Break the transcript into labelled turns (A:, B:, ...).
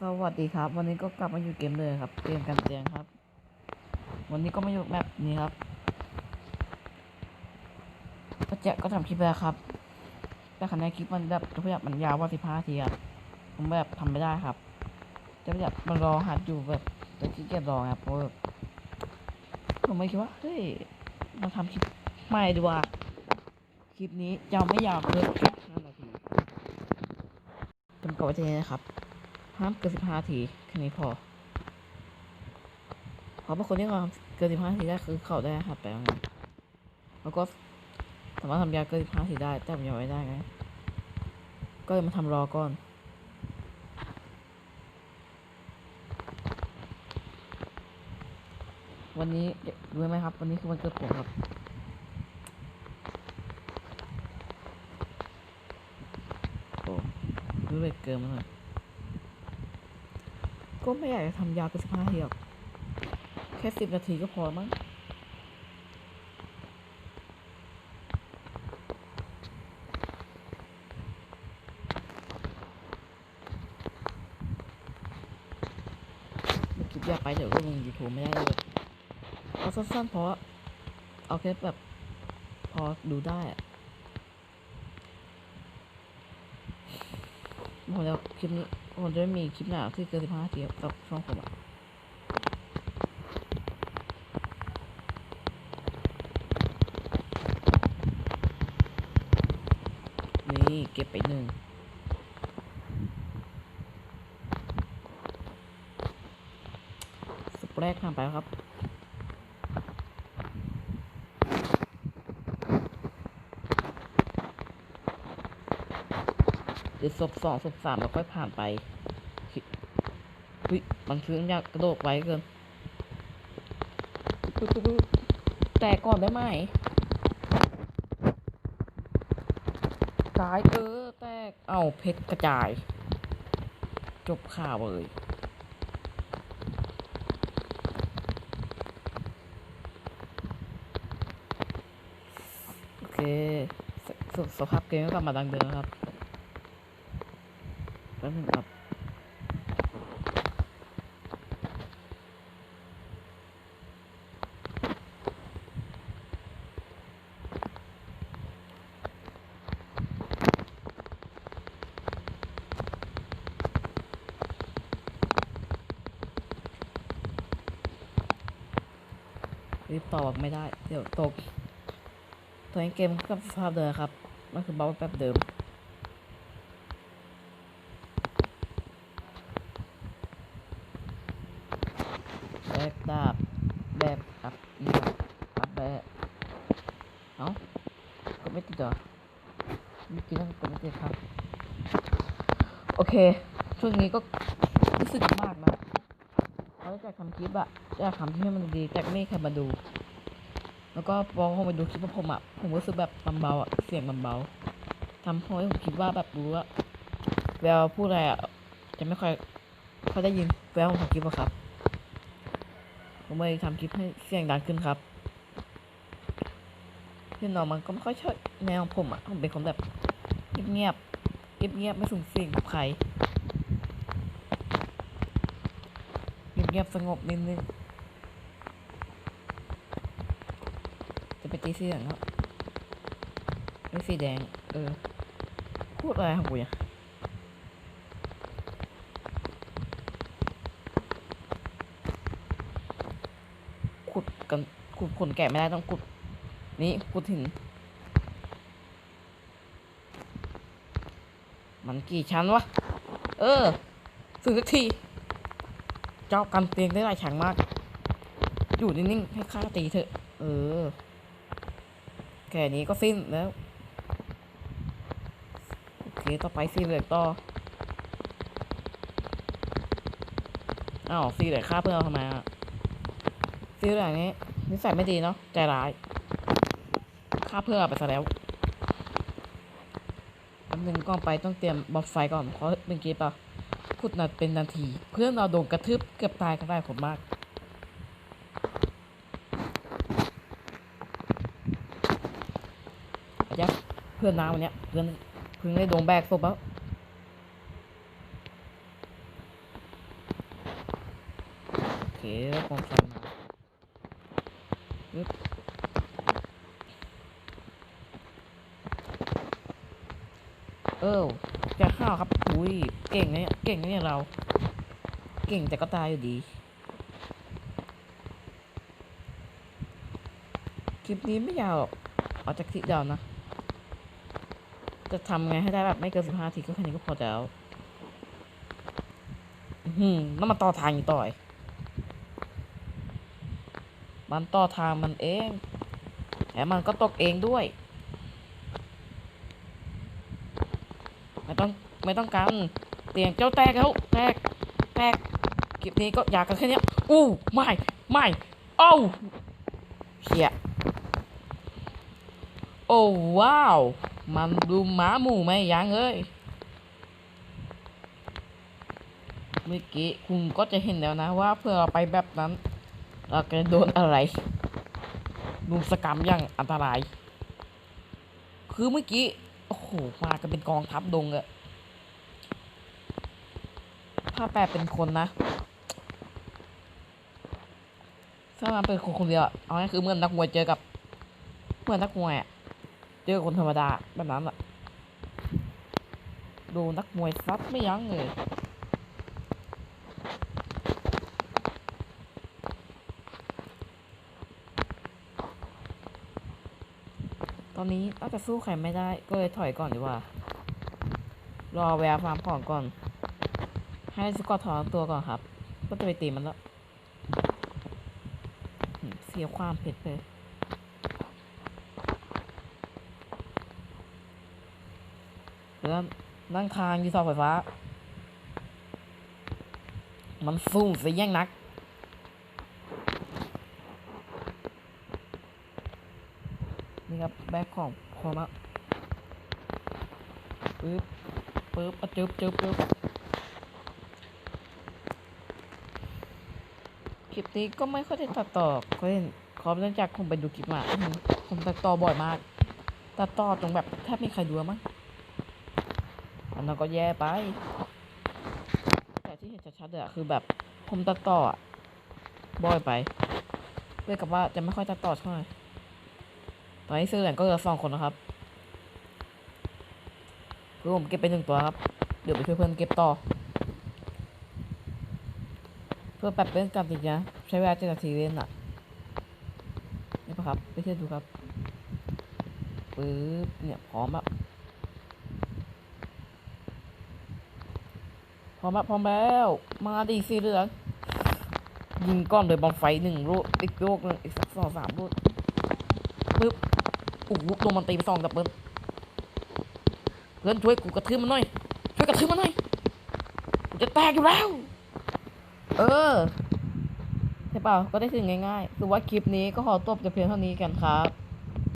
A: สวัสดีครับ วันนี้ก็กลับมาอยู่เกมเลยครับเกมกันเตียงครับ วันนี้ก็มาอยู่แบบนี้ครับก็จะก็ทำคลิปแล้วครับ แต่คะแนนคลิปมันแบบตัวแบบมันยาวว่าสิบห้าทีครับผมแบบทำไม่ได้ครับจะแบบมันรอหัดอยู่แบบแต่ที่เกียจรอครับเพราะผมไม่คิดว่าเฮ้ยมาทำคลิปใหม่ดีกว่าคลิปนี้จะไม่ยาวเกินแค่ห้านาทีจำกัดไว้ที่นี้นะครับ ห้ามเกินสิบห้าทีแค่นี้พอเพราะบางคนที่เราเกินสิบห้าทีได้คือเขาได้หัดไปแล้วไงแล้วก็สามารถทำยาเกินสิบห้าทีได้แต่ผมยังไม่ได้ไงก็เลยมาทำรอก่อนวันนี้รู้ไหมครับ วันนี้คือวันเกิดผมครับ โอ้รู้เลยเกินมาหน่อย ก็ไม่อยากจะทำยาวเป็นสิบห้าทีหรอกแค่สิบนาทีก็พอมั้งคลิปยาวไปเดี๋ยวก็ลงยูทูบไม่ได้เลยเอาสั้นๆเพราะเอาแค่แบบพอดูได้อะผมจะคลิปนี้ ผมจะไม่มีคลิปหน้าที่เกินสิบห้านาทีกับช่องผมอะนี่เก็บไปหนึ่งสเปรกทำไปครับ เดี๋ยวศพสองศพสามแล้วค่อยผ่านไปวิมันคืออยากกระโดดไว้เกิน แต่ก่อนได้ไหมตายเออ แตก เอ้าเพชรกระจาย จบข่าวเลยโอเคสสภาพเกมก็กลับมาดังเดิมครับ แป๊บนึงครับรีบตอบไม่ได้ เดี๋ยวตกตอนนี้เกมก็สภาพเดิมครับ มันคือเบาแป๊บเดิม แบกดาบแบกอับอีกอับแบกเอ้า ไม่ติดเหรอไม่กินแล้วก็ไม่ติดครับ โอเค ช่วงนี้ก็รู้สึกมากนะเราอยากทำคลิปอะอยากทำที่ให้มันดีแต่ไม่ใครมาดู แล้วก็พอผมไปดูคลิปของผมอะผมรู้สึกแบบมันเบาอะเสียงมันเบาทำให้ผมคิดว่าแบบรู้ว่าเวลาพูดอะไรอะจะไม่ค่อยค่อยได้ยินเวลาผมทำคลิปอะครับ ผมเลยทำคลิปให้เสียงดังขึ้นครับ พี่น้องมันก็ไม่ค่อยชอบแนวผมอะผมเป็นคนแบบเงียบเงียบเงียบไม่สูงสิงกับใครเงียบเงียบสงบนิดนึงจะไปตีสีเหลืองครับไม่สีแดง เออ พูดอะไรของกูเนี่ยขุดกันขุดขนแกะไม่ได้ต้องขุด นี่ขุดถึง มันกี่ชั้นวะ เออสึกสักทีเจ้ากันเตียงได้หลายชั้นมาก อยู่นิ่งๆให้ข้าตีเถอะ เออ แค่นี้ก็สิ้นแล้ว โอเค ต่อไปสีเหลืองต่ออ้าวสีเหลืองฆ่าเพื่อนเราทำไมอะซีรีส์อย่างนี้นิสัยไม่ดีเนาะใจร้าย ฆ่าเพื่อนเอาไปซะแล้วอันหนึ่งก่อนไปต้องเตรียมบอฟไฟก่อนเพราะเป็นเกมเปล่าขุดนาเป็นนาที เพื่อนเราโดนกระทืบเกือบตายกันได้ผลมากอาจารย์เพื่อนน้าวันเนี้ยเพื่อนเพิ่งได้โดนแบกศพแล้วเคแล้วกองไฟมาปึ๊บ เออจะข้าวครับอุ้ยเก่งเนี่ยเก่งเนี่ยเรา เก่งแต่ก็ตายอยู่ดี คลิปนี้ไม่ยาวหรอกจากคลิปยาวนะ จะทำไงให้ได้แบบไม่เกินสิบห้าทีก็แค่นี้ก็พอแล้วอื้อหืมแล้วมาต่อทางอีกต่อยมันต่อทางมันเองแถมมันก็ตกเองด้วย ไม่ต้อง ไม่ต้องกันเตียงเจ้าแตกแล้วแตกแตกคลิปนี้ก็อยากกันแค่นี้อู้ไม่ไม่เอ้าเชี่ยโอ้ว้าว มันดูหมาหมู่ไหมยังเอ้ยเมื่อกี้คุณก็จะเห็นแล้วนะว่าเพื่อเราไปแบบนั้นเราจะโดนอะไรดูสกรรมอย่างอันตราย คือเมื่อกี้ โอ้โห มากันเป็นกองทัพดงอะ ถ้าแปลเป็นคนนะ ถ้ามันเป็นคนคนเดียวเอาง่ายคือเหมื่อนนักมวยเจอกับเหมื่อนนักมวยเจอคนธรรมดาแบบนั้นอะดูนักมวยซัดไม่ยั้งเลยตอนนี้น่าจะสู้ใครไม่ได้ก็เลยถอยก่อนดีกว่า รอแวร์ฟาร์มของก่อน ให้สกอตถอนตัวก่อนครับ ก็จะไปตีมันแล้ว เสียความเผ็ดเลยเริ่มนั่งคางยู่เสาไฟฟ้า มันสู้เสียงนักนี่ครับ แบกของพอมาปึ๊บปึ๊บอะจึ๊บจึ๊บจึ๊บ ลิปนี้ก็ไม่ค่อยได้ตัดต่อก็เล่นขอเนื่องจากผมไปดูคลิปมาผมตัดต่อบ่อยมาก ตัดต่อจนแบบแทบไม่มีใครดูมั้งอันนั้นก็แย่ไป แต่ที่เห็นชัดๆเลยอะคือแบบผมตัดต่ออะบ่อยไปเรียกับว่าจะไม่ค่อยตัดต่อเท่าไหร่ตอนนี้ซื้อเหรียญก็เหลือสองคนนะครับคือผมเก็บไปหนึ่งตัวครับ เดี๋ยวไปช่วยเพื่อนเก็บต่อ เพื่อแบบเล่นกันจริงนะ ใช้เวลาเจ็ดนาทีเล่นอะนี่ปะครับไปเที่ยวดูครับปึ๊บเนี่ยพร้อมแล้วพร้อมแล้วพร้อมแล้ว มาดีสีเหลืองยิงก้อนเลยบอมไฟหนึ่งลูกอีกลูกหนึงอีกสักสองสามลูกปึ๊บโอ้โหโดนมันตีไปสองดับเบิ้ลเพื่อนช่วยกูกระทืบมันหน่อยช่วยกระทืบมันหน่อยกูจะแตกอยู่แล้ว เออ ใช่เปล่าก็ได้สิ่งง่ายๆคือว่าคลิปนี้ก็ขอจบแต่เพียงเท่านี้กันครับ